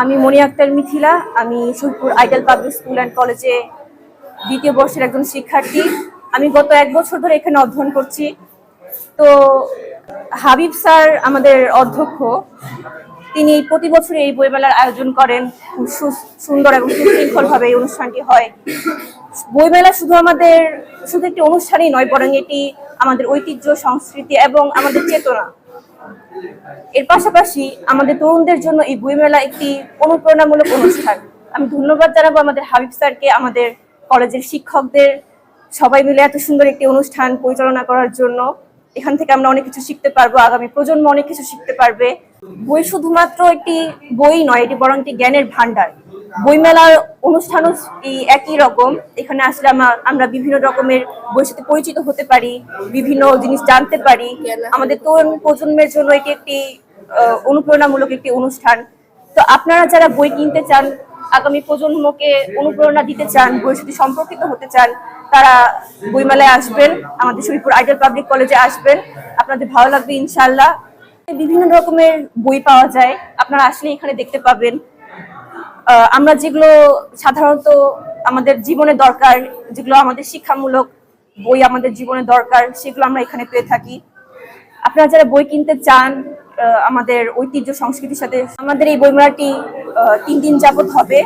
আমি মনি আক্তার মিথিলা, আমি Surpur ideal public school and কলেজে দ্বিতীয় বর্ষের একজন শিক্ষার্থী। আমি গত এক বছর ধরে এখানে অধ্যয়ন করছি। তো হাবিব স্যার আমাদের অধ্যক্ষ। তিনি প্রতি বছর এই বইমেলার আয়োজন করেন। সুন্দর এবং সুশৃঙ্খলভাবে এই অনুষ্ঠানটি হয়। বইমেলা শুধু আমাদের, শুধু একটি অনুষ্ঠানই নয়, বরং এটি আমাদের ঐতিহ্য, সংস্কৃতি এবং আমাদের চেতনা। এর পাশাপাশি আমাদের তরুণদের জন্য এই বইমেলা একটি অনুপ্রেরণামূলক অনুষ্ঠান। আমি ধন্যবাদ জানাব আমাদের হাবিব স্যারকে, আমাদের কলেজের শিক্ষকদের, সবাই মিলে এত সুন্দর একটি অনুষ্ঠান পরিচালনা করার জন্য। এখান থেকে আমরা অনেক কিছু শিখতে পারব, আগামী প্রজন্ম অনেক কিছু শিখতে পারবে। বই শুধুমাত্র একটি বই নয়, এটি বরং একটি জ্ঞানের ভান্ডার বইমেলার অনুষ্ঠানও এই একই রকম। এখানে আসলে আমা- আমরা বিভিন্ন রকমের বইয়ের সাথে পরিচিত হতে পারি, বিভিন্ন জিনিস জানতে পারি। আমাদের তরুণ প্রজন্মের জন্য এটি একটি অনুপ্রেরণামূলক একটি অনুষ্ঠান। তো আপনারা যারা বই কিনতে চান, আগামী প্রজন্মকে অনুপ্রেরণা দিতে চান, বইয়ের সাথে সম্পর্কিত হতে চান, তারা বইমেলায় আসবেন, আমাদের শরীরপুর আইডাল পাবলিক কলেজে আসবেন। আপনাদের ভালো লাগবে ইনশাল্লাহ বিভিন্ন রকমের বই পাওয়া যায়। আপনারা আসলে এখানে দেখতে পাবেন। আমরা যেগুলো সাধারণত আমাদের জীবনে দরকার, যেগুলো আমাদের শিক্ষামূলক বই আমাদের জীবনে দরকার, সেগুলো আমরা এখানে পেয়ে থাকি। আপনারা যারা বই কিনতে চান আমাদের ঐতিহ্য সংস্কৃতির সাথে, আমাদের এই বইমেলাটি তিন দিন যাবত হবে।